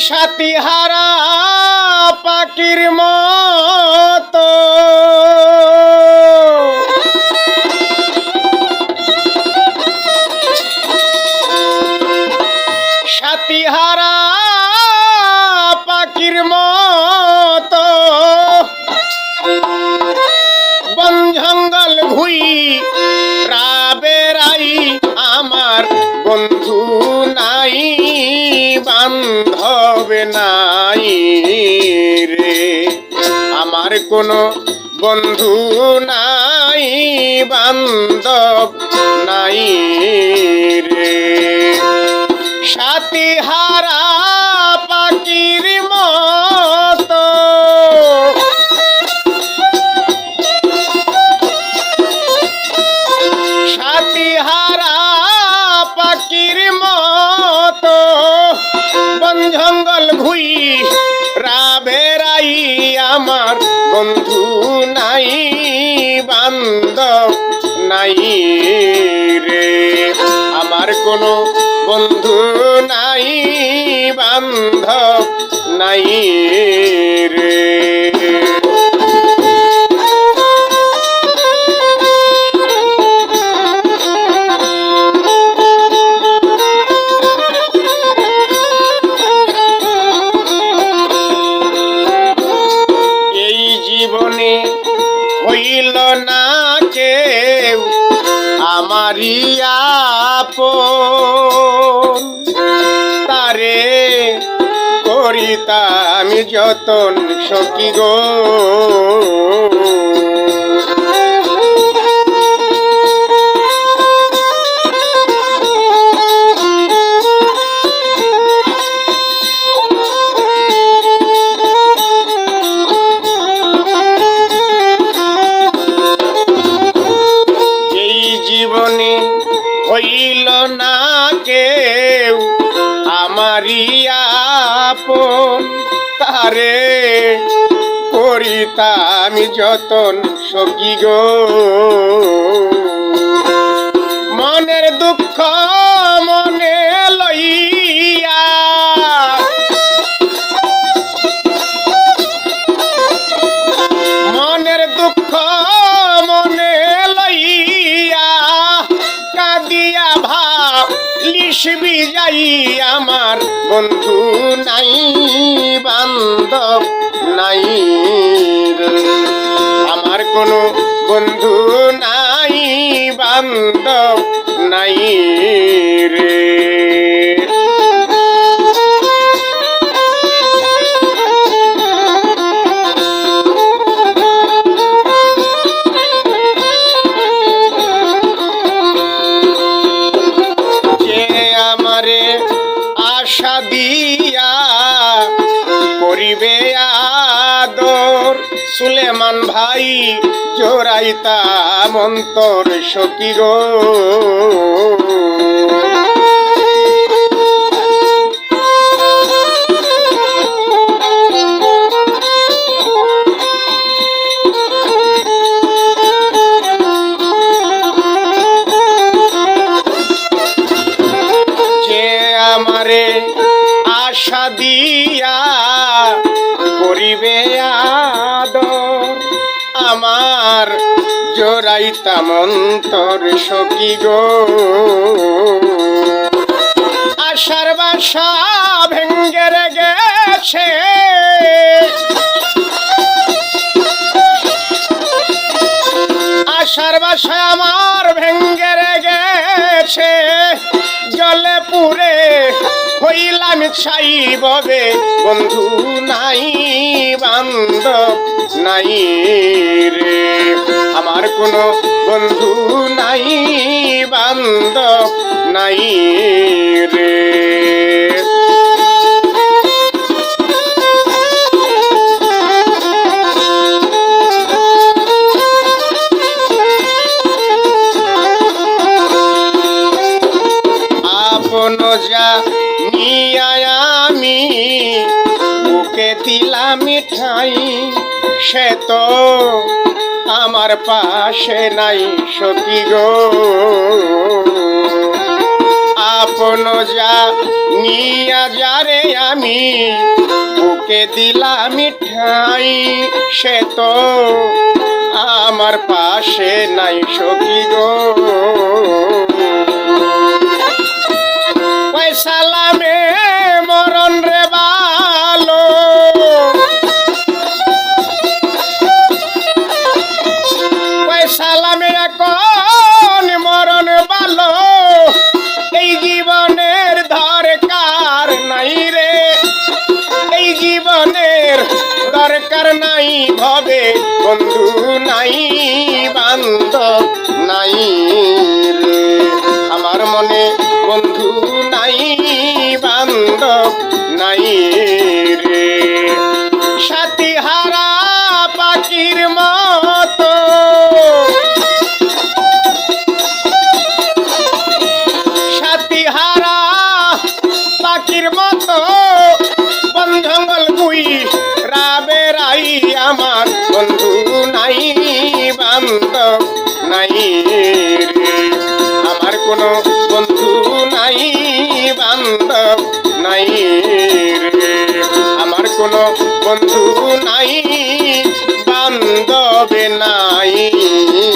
সাথী হারা পাখির মতো বান্ধব নাই রে। আমার কোনো বন্ধু নাই, বান্ধব নাই রে। সাথী হারা পাখির মতো। সাথী হারা আমার বন্ধু নাই বান্ধব নাই রে। আমার কোনো বন্ধু নাই বান্ধব নাই রে। আপন তারে করিতাম যতন সখী গো। আপন তারে করিতাম যতন সখী গো। মনের দুঃখ যাই আমার বন্ধু নাই বান্ধব নাই। আমার কোনো বন্ধু নাই বান্ধব নাই রে আমারে আশা দিয়া করিবে আদর। সুলেমান ভাই জোরাইতা মন্তর সখী আশা দিয়া করিবে আদর। আমার জোরাইতা মন্তর সখী গো। আশার বাসা ভেঙ্গে গেছে আশার বাসা আমার হইলাম ছাই ববে। বন্ধু নাই বান্ধব নাই রে। আমার কোনো বন্ধু নাই বান্ধব নাই সে তো আমার পাশে নাই সখী গো। আপন যা নিয়া যারে আমি, বুকে দিলাম মিঠাই, সে তো আমার পাশে নাই সখী গো। সালামে মরণ রে বালো ভবে বন্ধু নাই, বান্ধব নাই রে। আমার মনে বন্ধু নাই, বান্ধব নাই রে। সাথী হারা পাখির মতো বন্ধু নাই, বান্ধব নাই রে। আমার কোনো বন্ধু নাই, বান্ধব নাই রে। আমার কোনো বন্ধু নাই, বান্ধব নাই।